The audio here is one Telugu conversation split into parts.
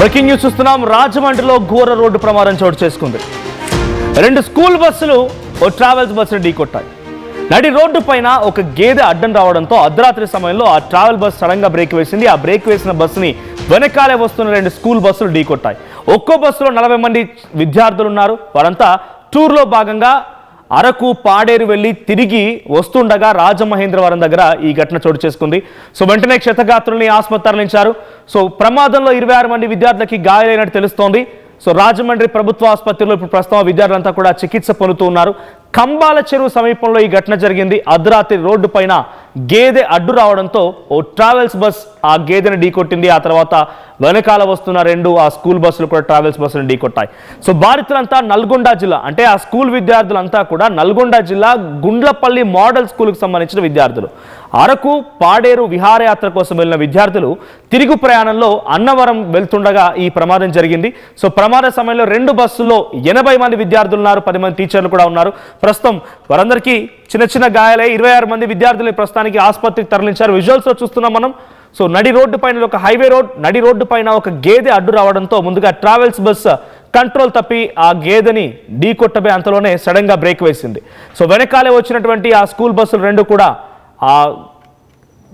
బ్రేకింగ్ న్యూస్ చూస్తున్నాం. రాజమండ్రిలో ఘోర రోడ్డు ప్రమాదం చోటు చేసుకుంది. రెండు స్కూల్ బస్సులు ఓ ట్రావెల్స్ బస్సును ఢీకొట్టాయి. నడి రోడ్డు పైన ఒక గేదె అడ్డం రావడంతో అర్ధరాత్రి సమయంలో ఆ ట్రావెల్ బస్ సడన్గా బ్రేక్ వేసింది. ఆ బ్రేక్ వేసిన బస్సుని వెనకాలే వస్తున్న రెండు స్కూల్ బస్సులు ఢీకొట్టాయి. ఒక్కో బస్సులో నలభై మంది విద్యార్థులు ఉన్నారు. వారంతా టూర్లో భాగంగా అరకు పాడేరు వెళ్ళి తిరిగి వస్తుండగా రాజమహేంద్రవరం దగ్గర ఈ ఘటన చోటు చేసుకుంది. సో వెంటనే క్షతగాత్రుల్ని ఆసుపత్రి తరలించారు. సో ప్రమాదంలో ఇరవై ఆరు మంది విద్యార్థులకి గాయాలైనట్టు తెలుస్తోంది. సో రాజమండ్రి ప్రభుత్వ ఆసుపత్రిలో ఇప్పుడు ప్రస్తుతం విద్యార్థులంతా కూడా చికిత్స పొందుతూ ఉన్నారు. కంబాల చెరువు సమీపంలో ఈ ఘటన జరిగింది. అర్ధరాత్రి రోడ్డు పైన గేదె అడ్డు రావడంతో ఓ ట్రావెల్స్ బస్ ఆ గేదెని ఢీకొట్టింది. ఆ తర్వాత వెనకాల వస్తున్న రెండు ఆ స్కూల్ బస్సులు కూడా ట్రావెల్స్ బస్సులు ఢీకొట్టాయి. సో బాధితులంతా నల్గొండ జిల్లా అంటే ఆ స్కూల్ విద్యార్థులంతా కూడా నల్గొండ జిల్లా గుండ్లపల్లి మోడల్ స్కూల్కి సంబంధించిన విద్యార్థులు. అరకు పాడేరు విహారయాత్ర కోసం వెళ్ళిన విద్యార్థులు తిరుగు ప్రయాణంలో అన్నవరం వెళ్తుండగా ఈ ప్రమాదం జరిగింది. సో ప్రమాద సమయంలో రెండు బస్సుల్లో ఎనభై మంది విద్యార్థులు ఉన్నారు. పది మంది టీచర్లు కూడా ఉన్నారు. ప్రస్తుతం వారందరికీ చిన్న చిన్న గాయాలై ఇరవై ఆరు మంది విద్యార్థులు ప్రస్తుతానికి ఆసుపత్రికి తరలించారు. విజువల్స్లో చూస్తున్నాం మనం. సో నడి రోడ్డు పైన ఒక హైవే రోడ్ నడి రోడ్డు పైన ఒక గేదె అడ్డు రావడంతో ముందుగా ట్రావెల్స్ బస్ కంట్రోల్ తప్పి ఆ గేదెని ఢీ కొట్టబే అంతలోనే సడన్గా బ్రేక్ వేసింది. సో వెనకాలే వచ్చినటువంటి ఆ స్కూల్ బస్సులు రెండు కూడా ఆ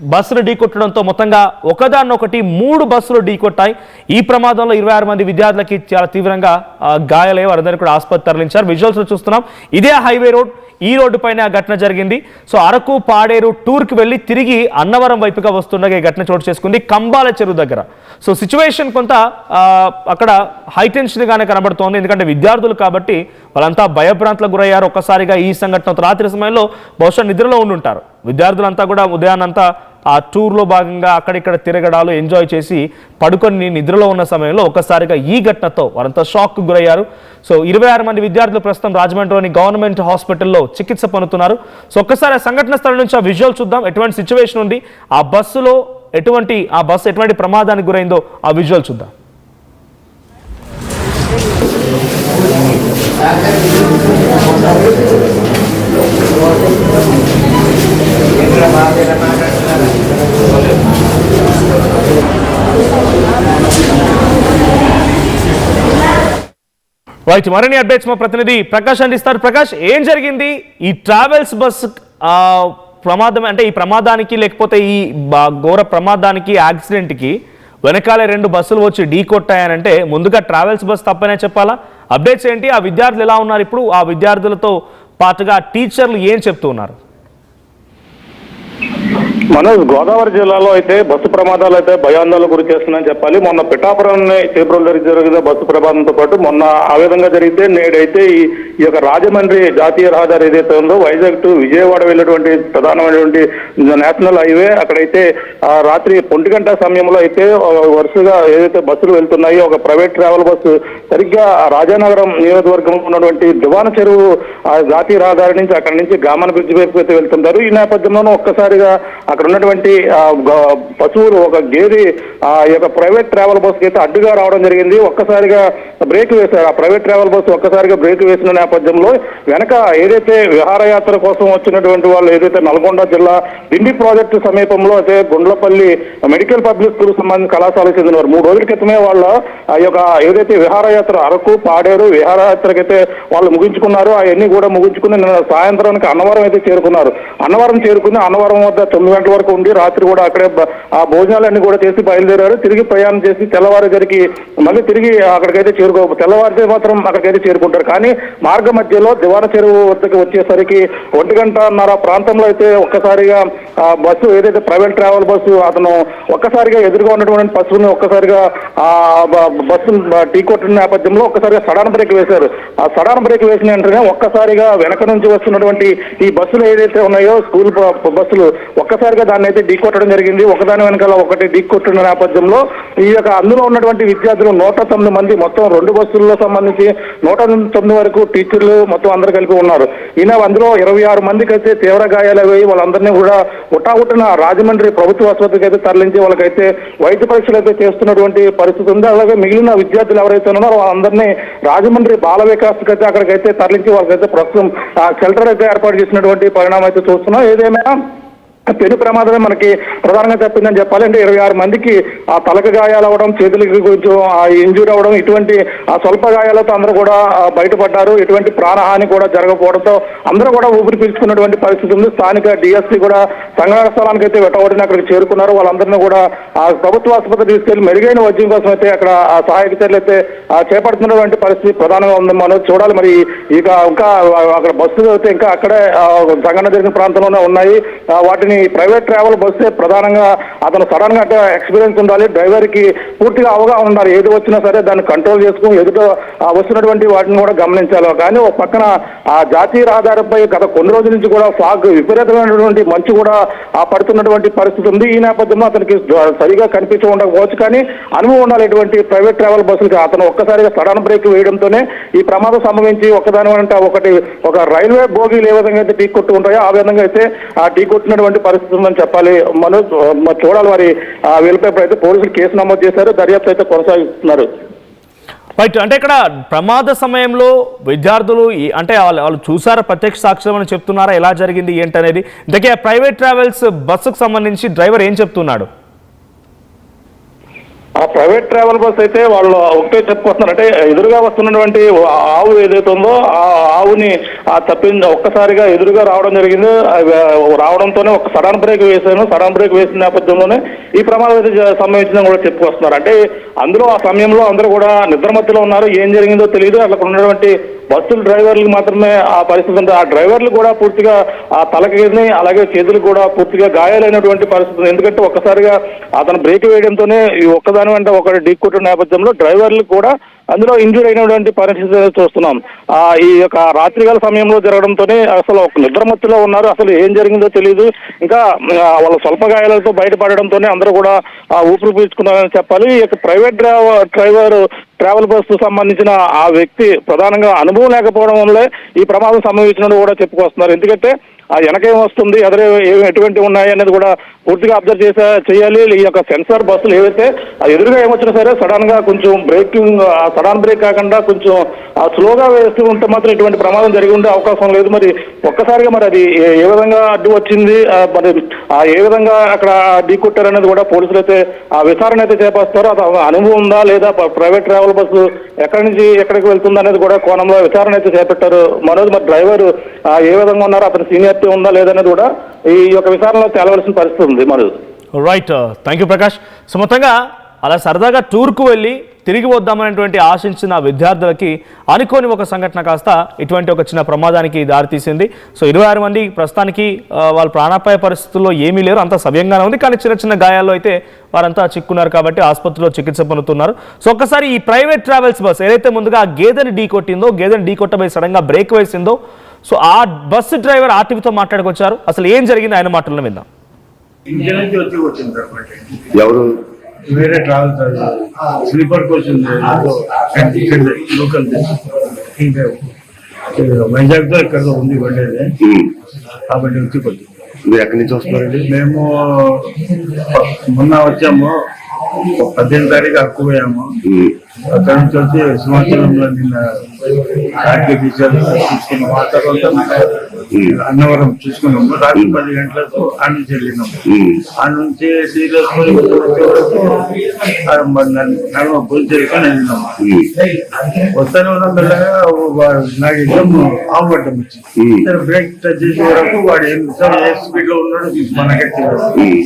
బస్సులు ఢీకొట్టడంతో మొత్తంగా ఒకదాన్నొకటి మూడు బస్సులు ఢీకొట్టాయి. ఈ ప్రమాదంలో ఇరవై ఆరు మంది విద్యార్థులకి చాలా తీవ్రంగా ఆ, గాయాలయ్యి వారందరినీ కూడా ఆసుపత్రి తరలించారు. విజువల్స్ చూస్తున్నాం. ఇదే హైవే రోడ్ ఈ రోడ్డు పైన ఆ ఘటన జరిగింది. సో అరకు పాడేరు టూర్కి వెళ్ళి తిరిగి అన్నవరం వైపుగా వస్తుండగా ఈ ఘటన చోటు చేసుకుంది. కంబాల చెరువు దగ్గర. సో సిచ్యువేషన్ కొంత అక్కడ హైటెన్షన్గానే కనబడుతోంది. ఎందుకంటే విద్యార్థులు కాబట్టి వాళ్ళంతా భయభ్రాంతులకు గురయ్యారు. ఒక్కసారిగా ఈ సంఘటన రాత్రి సమయంలో బహుశా నిద్రలో ఉండుంటారు విద్యార్థులంతా కూడా ఉదయాన్నంతా ఆ టూర్లో భాగంగా అక్కడిక్కడ తిరగడాలు ఎంజాయ్ చేసి పడుకొని నిద్రలో ఉన్న సమయంలో ఒక్కసారిగా ఈ ఘటనతో వారంతా షాక్కు గురయ్యారు. సో ఇరవై ఆరు మంది విద్యార్థులు ప్రస్తుతం రాజమండ్రిలోని గవర్నమెంట్ హాస్పిటల్లో చికిత్స పొందుతున్నారు. సో ఒక్కసారి ఆ సంఘటన స్థలం నుంచి ఆ విజువల్ చూద్దాం. ఎటువంటి సిచ్యువేషన్ ఉంది? ఆ బస్సులో ఎటువంటి ఆ బస్సు ఎటువంటి ప్రమాదానికి గురైందో ఆ విజువల్ చూద్దాం. రైట్ మరిన్ని అప్డేట్స్ మా ప్రతినిధి ప్రకాష్ అందిస్తారు. ప్రకాష్ ఏం జరిగింది? ఈ ట్రావెల్స్ బస్ ప్రమాదం అంటే ఈ ప్రమాదానికి లేకపోతే ఈ ఘోర ప్రమాదానికి యాక్సిడెంట్కి వెనకాలే రెండు బస్సులు వచ్చి ఢీ కొట్టాయనంటే ముందుగా ట్రావెల్స్ బస్ తప్పనే చెప్పాలా? అప్డేట్స్ ఏంటి? ఆ విద్యార్థులు ఎలా ఉన్నారు ఇప్పుడు? ఆ విద్యార్థులతో పాటుగా టీచర్లు ఏం చెప్తూ ఉన్నారు? మనోజ్ గోదావరి జిల్లాలో అయితే బస్సు ప్రమాదాలు అయితే భయాందోళన గురి చేస్తుందని చెప్పాలి. మొన్న పిఠాపురం ఫిబ్రవరి జరిగిన బస్సు ప్రమాదంతో పాటు మొన్న ఆ విధంగా జరిగితే నేడైతే ఈ ఈ యొక్క రాజమండ్రి జాతీయ రహదారి ఏదైతే ఉందో వైజాగ్ టు విజయవాడ వెళ్ళినటువంటి ప్రధానమైనటువంటి నేషనల్ హైవే అక్కడైతే ఆ రాత్రి ఒంటి గంట సమయంలో అయితే వరుసగా ఏదైతే బస్సులు వెళ్తున్నాయో ఒక ప్రైవేట్ ట్రావెల్ బస్సు సరిగ్గా రాజానగరం నియోజకవర్గంలో ఉన్నటువంటి దివాన చెరువు ఆ జాతీయ రహదారి నుంచి అక్కడి నుంచి గామన్ బ్రిడ్జ్ వైపు అయితే వెళ్తుంటారు. ఈ నేపథ్యంలోనూ ఒక్కసారిగా అక్కడ ఉన్నటువంటి పశువులు ఒక గేది ఆ యొక్క ప్రైవేట్ ట్రావెల్ బస్సుకి అయితే అడ్డుగా రావడం జరిగింది. ఒక్కసారిగా బ్రేక్ వేశారు. ఆ ప్రైవేట్ ట్రావెల్ బస్సు ఒక్కసారిగా బ్రేక్ వేసిన నేపథ్యంలో వెనక ఏదైతే విహారయాత్ర కోసం వచ్చినటువంటి వాళ్ళు ఏదైతే నల్గొండ జిల్లా దిండి ప్రాజెక్టు సమీపంలో అయితే గుండ్లపల్లి మెడికల్ పబ్లిక్ స్కూల్ సంబంధించిన కళాశాలకు చెందినవారు మూడు రోజుల క్రితమే వాళ్ళ ఆ యొక్క ఏదైతే విహారయాత్ర అరకు పాడేరు విహారయాత్రకైతే వాళ్ళు ముగించుకున్నారు. అవన్నీ కూడా ముగించుకుని నిన్న సాయంత్రానికి అన్నవరం అయితే చేరుకున్నారు. అన్నవరం చేరుకుని అన్నవరం వద్ద తొమ్మిది గంటల వరకు ఉండి రాత్రి కూడా అక్కడే ఆ భోజనాలన్నీ కూడా చేసి బయలుదేరారు. తిరిగి ప్రయాణం చేసి తెల్లవారేసరికి మళ్ళీ తిరిగి అక్కడికైతే చేరుకో తెల్లవారితే మాత్రం అక్కడికైతే చేరుకుంటారు. కానీ మార్గ మధ్యలో దివాన చెరువు వద్దకు వచ్చేసరికి ఒంటి గంటన్నర ప్రాంతంలో అయితే ఒక్కసారిగా ఆ బస్సు ఏదైతే ప్రైవేట్ ట్రావెల్ బస్సు అతను ఒక్కసారిగా ఎదురుగా ఉన్నటువంటి పశువుని ఒక్కసారిగా ఆ బస్సు టీ కొట్టిన నేపథ్యంలో ఒక్కసారిగా సడన్ బ్రేక్ వేశారు. ఆ సడన్ బ్రేక్ వేసిన వెంటనే ఒక్కసారిగా వెనక నుంచి వస్తున్నటువంటి ఈ బస్సులు ఏదైతే ఉన్నాయో స్కూల్ బస్సులు ఒక్కసారి ఒక్కసారిగా దాన్ని అయితే ఢీ కొట్టడం జరిగింది. ఒకదాని వెనకాల ఒకటి ఢీ కొట్టిన నేపథ్యంలో ఈ యొక్క అందులో ఉన్నటువంటి విద్యార్థులు నూట తొమ్మిది మంది మొత్తం రెండు బస్సుల్లో సంబంధించి నూట తొమ్మిది వరకు టీచర్లు మొత్తం అందరు కలిపి ఉన్నారు. ఈయన అందులో ఇరవై ఆరు మందికి అయితే తీవ్ర గాయాలు అయ్యి వాళ్ళందరినీ కూడా ఉటావుటిన రాజమండ్రి ప్రభుత్వ ఆసుపత్రికి అయితే తరలించి వాళ్ళకైతే వైద్య పరీక్షలు అయితే చేస్తున్నటువంటి పరిస్థితి ఉంది. అలాగే మిగిలిన విద్యార్థులు ఎవరైతే ఉన్నారో వాళ్ళందరినీ రాజమండ్రి బాల వికాస్కి అయితే అక్కడికైతే తరలించి వాళ్ళకైతే ప్రస్తుతం షెల్టర్ అయితే ఏర్పాటు చేసినటువంటి పరిణామం అయితే చూస్తున్నాం. ఏదేమైనా? పెను ప్రమాదమే మనకి ప్రధానంగా చెప్పిందని చెప్పాలి. అంటే ఇరవై ఆరు మందికి ఆ తలకు గాయాలు అవ్వడం చేతులకి కొంచెం ఆ అవ్వడం ఇటువంటి ఆ స్వల్ప గాయాలతో అందరూ కూడా బయటపడ్డారు. ఎటువంటి ప్రాణహాని కూడా జరగకపోవడంతో అందరూ కూడా ఊపిరి పీల్చుకున్నటువంటి పరిస్థితి ఉంది. స్థానిక డిఎస్పీ కూడా సంఘటన స్థలానికి అయితే వెటవడిని అక్కడికి చేరుకున్నారు. వాళ్ళందరినీ కూడా ఆ ప్రభుత్వ ఆసుపత్రి తీసుకెళ్ళి మెరుగైన వైద్యం కోసం అయితే అక్కడ ఆ సహాయక చర్యలు అయితే చేపడుతున్నటువంటి పరిస్థితి ప్రధానంగా ఉంది. మనం చూడాలి మరి ఇక ఇంకా అక్కడ బస్సులు అయితే ఇంకా అక్కడే సంఘటన జరిగిన ప్రాంతంలోనే ఉన్నాయి. వాటిని ప్రైవేట్ ట్రావెల్ బస్సే ప్రధానంగా అతను సడన్గా అంటే ఎక్స్పీరియన్స్ ఉండాలి డ్రైవర్కి పూర్తిగా అవగాహన ఉండాలి. ఏది వచ్చినా సరే దాన్ని కంట్రోల్ చేసుకుని ఎదుట వస్తున్నటువంటి వాటిని కూడా గమనించాలి. కానీ ఒక పక్కన ఆ జాతీయ రహదారిపై గత కొన్ని రోజుల నుంచి కూడా ఫాగ్ విపరీతమైనటువంటి మంచు కూడా ఆ పడుతున్నటువంటి పరిస్థితి ఉంది. ఈ నేపథ్యంలో అతనికి సరిగా కనిపించి ఉండకపోవచ్చు. కానీ అనుభవం ఉండాలి ఇటువంటి ప్రైవేట్ ట్రావెల్ బస్సులకి అతను ఒక్కసారిగా సడన్ బ్రేక్ వేయడంతోనే ఈ ప్రమాదం సంభవించి ఒకదాని వెంట ఒకటి ఒక రైల్వే బోగీలు ఏ విధంగా అయితే టీ కొట్టు ఉంటాయో ఆ విధంగా అయితే ఆ టీ కొట్టినటువంటి పరిస్థితి ఉందని చెప్పాలి. మనోజ్ చూడాలి మరి. ఆ వీళ్ళపై అయితే పోలీసులు కేసు నమోదు చేశారు. దర్యాప్తు అయితే కొనసాగిస్తున్నారు. రైట్ అంటే ఇక్కడ ప్రమాద సమయంలో విద్యార్థులు అంటే వాళ్ళు వాళ్ళు చూసారా ప్రత్యక్ష సాక్ష్యం అని చెప్తున్నారా? ఎలా జరిగింది? ఏంటి అనేది ఇంతకీ ప్రైవేట్ ట్రావెల్స్ బస్సుకు సంబంధించి డ్రైవర్ ఏం చెప్తున్నాడు? ఆ ప్రైవేట్ ట్రావెల్ బస్ అయితే వాళ్ళు ఒకటే చెప్పుకొస్తున్నారు. అంటే ఎదురుగా వస్తున్నటువంటి ఆవు ఏదైతే ఉందో ఆ ఆవుని ఆ తప్పింది ఒక్కసారిగా ఎదురుగా రావడం జరిగింది. రావడంతోనే ఒక సడన్ బ్రేక్ వేసాను సడన్ బ్రేక్ వేసిన నేపథ్యంలోనే ఈ ప్రమాదం అయితే సంభవించిందని కూడా చెప్పుకొస్తున్నారు. అంటే అందులో ఆ సమయంలో అందరూ కూడా నిద్ర మధ్యలో ఉన్నారు. ఏం జరిగిందో తెలియదు. అక్కడ ఉన్నటువంటి బస్సుల డ్రైవర్లకు మాత్రమే ఆ పరిస్థితి ఉంది ఆ డ్రైవర్లు కూడా పూర్తిగా ఆ తలకిని అలాగే చేతులు కూడా పూర్తిగా గాయాలైనటువంటి పరిస్థితి ఉంది. ఎందుకంటే ఒక్కసారిగా అతను బ్రేక్ వేయడంతోనే ఈ ఒక్కదాని వెంట ఒకటి ఢీకొట్టిన నేపథ్యంలో డ్రైవర్లు కూడా అందులో ఇంజూర్ అయినటువంటి పరిస్థితి చూస్తున్నాం. ఆ ఈ యొక్క రాత్రికాల సమయంలో జరగడంతోనే అసలు ఒక నిద్రమత్తులో ఉన్నారు. అసలు ఏం జరిగిందో తెలియదు ఇంకా వాళ్ళ స్వల్ప గాయాలతో బయటపడడంతోనే అందరూ కూడా ఆ ఊపిరి పీల్చుకున్నారని చెప్పాలి. ఈ యొక్క private driver driver travel bus సంబంధించిన ఆ వ్యక్తి ప్రధానంగా అనుభవం లేకపోవడం వల్లే ఈ ప్రమాదం సంభవించినట్టు కూడా చెప్పుకొస్తున్నారు. ఎందుకంటే ఆ వెనకేం వస్తుంది ఎదురు ఏమి ఎటువంటి ఉన్నాయి అనేది కూడా పూర్తిగా అబ్జర్వ్ చేసే చేయాలి. ఈ యొక్క సెన్సార్ బస్సులు ఏవైతే ఆ ఎదురుగా ఏమొచ్చినా సరే సడన్గా కొంచెం బ్రేకింగ్ సడన్ బ్రేక్ కాకుండా కొంచెం ఆ స్లోగా వేస్తూ ఉంటే మాత్రం ఇటువంటి ప్రమాదం జరిగి ఉండే అవకాశం లేదు. మరి ఒక్కసారిగా మరి అది ఏ విధంగా అడ్డు వచ్చింది మరి ఆ ఏ విధంగా అక్కడ ఢీ కొట్టారు అనేది కూడా పోలీసులు అయితే ఆ విచారణ అయితే చేపస్తారు అది అనుభవం ఉందా లేదా? ప్రైవేట్ ట్రావెల్ బస్సు ఎక్కడి నుంచి ఎక్కడికి వెళ్తుంది అనేది కూడా కోణంలో విచారణ అయితే చేపట్టారు. మనోజ్ మరి డ్రైవర్ ఏ విధంగా ఉన్నారో అతని సీనియారిటీ ఉందా లేదనేది కూడా ఈ యొక్క విచారణలో తేలవలసిన పరిస్థితి ఉంది మరి. Right thank you Prakash so మొత్తంగా అలా సరదాగా టూర్కు వెళ్ళి తిరిగి వద్దామనేటువంటి ఆశించిన విద్యార్థులకి అనుకోని ఒక సంఘటన కాస్త ఇటువంటి ఒక చిన్న ప్రమాదానికి దారితీసింది. సో ఇరవై ఆరు మంది ప్రస్తుతానికి uh, వాళ్ళ ప్రాణాపాయ పరిస్థితుల్లో ఏమీ లేరు. అంత సవ్యంగానే ఉంది. కానీ చిన్న చిన్న గాయాల్లో అయితే వారంతా చిక్కున్నారు కాబట్టి ఆసుపత్రిలో చికిత్స పొందుతున్నారు. సో ఒక్కసారి ఈ ప్రైవేట్ ట్రావెల్స్ బస్ ఏదైతే ముందుగా గేదెని ఢీ కొట్టిందో గేదెని ఢీ కొట్టబోయి సడన్గా బ్రేక్ వేసిందో సో ఆ బస్సు డ్రైవర్ ఆర్టీవీతో మాట్లాడుకొచ్చారు. అసలు ఏం జరిగింది ఆయన మాటలను విందాం. ఎవరు? వేరే ట్రావెల్ స్లీపర్ కోచ్ లోకల్ వైజాగ్తో ఇక్కడ ఉంది వండేది. కాబట్టి వచ్చి మీరు ఎక్కడి నుంచి వస్తున్నారండి? మేము మొన్న వచ్చాము. పద్దెనిమిది తారీఖు అక్కు పోయాము. అక్కడ నుంచి వచ్చి సింహాచలంలో నిన్న కార్తీక ఆ తర్వాత అన్నవరం చూసుకున్నాము రాత్రి పది గంటలకు ఆ నుంచి వెళ్ళినాము. ఆ నుంచి సీరియస్ నడుమ పోలీస్ స్టేషన్ వెళ్ళినాము. వస్తానే ఉన్నాం వాడు నాకు ఎగ్జామ్ ఆవగడ్డం వచ్చింది. బ్రేక్ టచ్ చేసే వరకు వాడు ఏం సార్ ఏ స్పీడ్లో ఉన్నాడో మనకే తెలియదు. ఉమ్.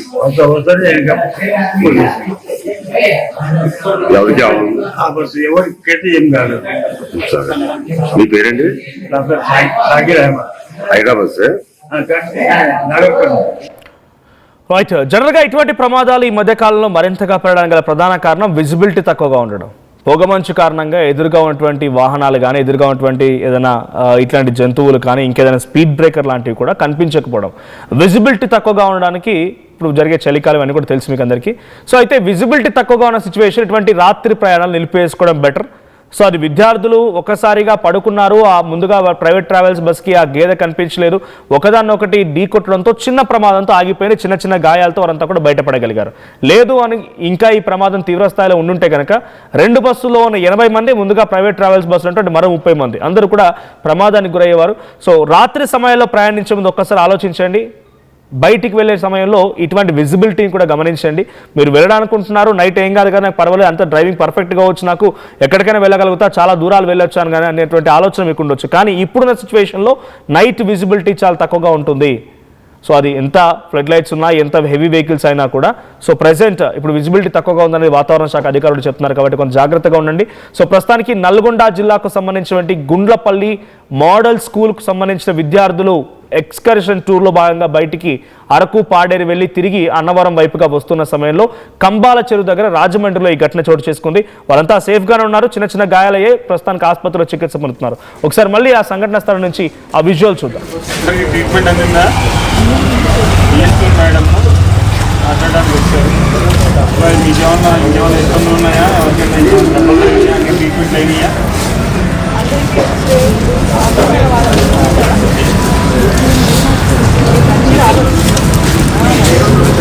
ఎవరికి ఎవరికైతే ఏం సరే. మీ పేరండి నా పేరు సాగి- సాగిర్ అహ్మద్ హైదరాబాద్ సార్. రైట్. జనరల్గా ఇటువంటి ప్రమాదాలు ఈ మధ్య కాలంలో మరింతగా పెరగడానికి గల ప్రధాన కారణం విజిబిలిటీ తక్కువగా ఉండడం. పొగమంచు కారణంగా ఎదురుగా ఉన్నటువంటి వాహనాలు కానీ ఎదురుగా ఉన్నటువంటి ఏదైనా ఇట్లాంటి జంతువులు కానీ ఇంకేదైనా స్పీడ్ బ్రేకర్ లాంటివి కూడా కనిపించకపోవడం. విజిబిలిటీ తక్కువగా ఉండడానికి ఇప్పుడు జరిగే చలికాలం అని కూడా తెలుసు మీకు అందరికీ. సో అయితే విజిబిలిటీ తక్కువగా ఉన్న సిచ్యువేషన్ ఇటువంటి రాత్రి ప్రయాణాలు నిలిపేసుకోవడం బెటర్ సో అది విద్యార్థులు ఒకసారిగా పడుకున్నారు ఆ ముందుగా ప్రైవేట్ ట్రావెల్స్ బస్కి ఆ గేదె కనిపించలేదు. ఒకదాన్నొకటి ఢీ కొట్టడంతో చిన్న ప్రమాదంతో ఆగిపోయిన చిన్న చిన్న గాయాలతో వారంతా కూడా బయటపడగలిగారు. లేదు అని ఇంకా ఈ ప్రమాదం తీవ్రస్థాయిలో ఉండుంటే కనుక రెండు బస్సులో ఉన్న ఎనభై మంది ముందుగా ప్రైవేట్ ట్రావెల్స్ బస్సులు అంటే మరో ముప్పై మంది. అందరూ కూడా ప్రమాదానికి గురయ్యేవారు. సో రాత్రి సమయంలో ప్రయాణించే ముందు ఒక్కసారి ఆలోచించండి. బయటికి వెళ్ళే సమయంలో ఇటువంటి విజిబిలిటీని కూడా గమనించండి. మీరు వెళ్ళడానుకుంటున్నారు నైట్ ఏం కాదు కానీ నాకు పర్వాలేదు అంత డ్రైవింగ్ పర్ఫెక్ట్గా వచ్చి నాకు. ఎక్కడికైనా వెళ్ళగలుగుతా చాలా దూరాలు వెళ్ళొచ్చు అని కానీ అనేటువంటి ఆలోచన మీకు ఉండొచ్చు. కానీ ఇప్పుడున్న సిచ్యువేషన్లో నైట్ విజిబిలిటీ చాలా తక్కువగా ఉంటుంది. సో అది ఎంత ఫ్లడ్ లైట్స్ ఉన్నా ఎంత హెవీ వెహికల్స్ అయినా కూడా. సో ప్రజెంట్ ఇప్పుడు విజిబిలిటీ తక్కువగా ఉందనేది వాతావరణ శాఖ అధికారులు చెప్తున్నారు కాబట్టి కొంచెం జాగ్రత్తగా ఉండండి. సో ప్రస్తుతానికి నల్గొండ జిల్లాకు సంబంధించినటువంటి గుండ్లపల్లి మోడల్ స్కూల్కు సంబంధించిన విద్యార్థులు ఎక్స్కర్షన్ టూర్లో భాగంగా బయటికి అరకు పాడేరు వెళ్ళి తిరిగి అన్నవరం వైపుగా వస్తున్న సమయంలో కంబాల చెరువు దగ్గర రాజమండ్రిలో ఈ ఘటన చోటు చేసుకుంది. వాళ్ళంతా సేఫ్గానే ఉన్నారు. చిన్న చిన్న గాయాలయ్యే ప్రస్తుతానికి ఆసుపత్రిలో చికిత్స పొందుతున్నారు. ఒకసారి మళ్ళీ ఆ సంఘటన స్థలం నుంచి ఆ విజువల్ చూద్దాం. ట్రీట్మెంట్ అందిందా? మేడం. ఇబ్బందులు ఉన్నాయా? ఎవరికైనా ట్రీట్మెంట్ అయినాయా?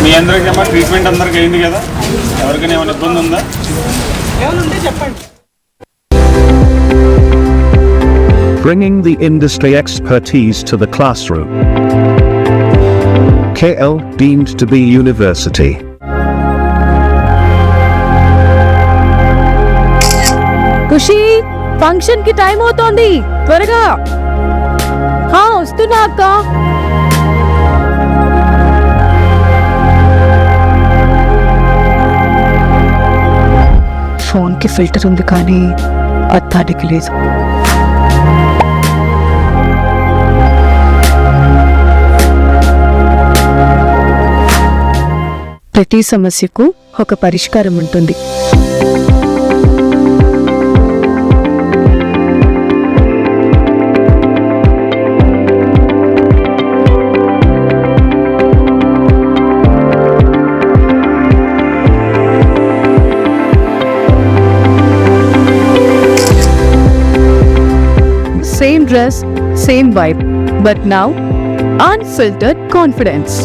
మీ అందరికి ఏమో ట్రీట్మెంట్ అందరికి అయింది కదా ఎవరికైనా ఏమైనా ఇబ్బంది ఉందా bringing the industry expertise to the classroom. KL deemed to be university. ఖుషి ఫంక్షన్కి టైం అవుతోంది త్వరగా హా వస్తున్నా అక్క ఫోన్ ఫిల్టర్ ఉంది కానీ అద్దానికి లేదు. ప్రతి సమస్యకు ఒక పరిష్కారం ఉంటుంది. Dress, same vibe, but now unfiltered confidence.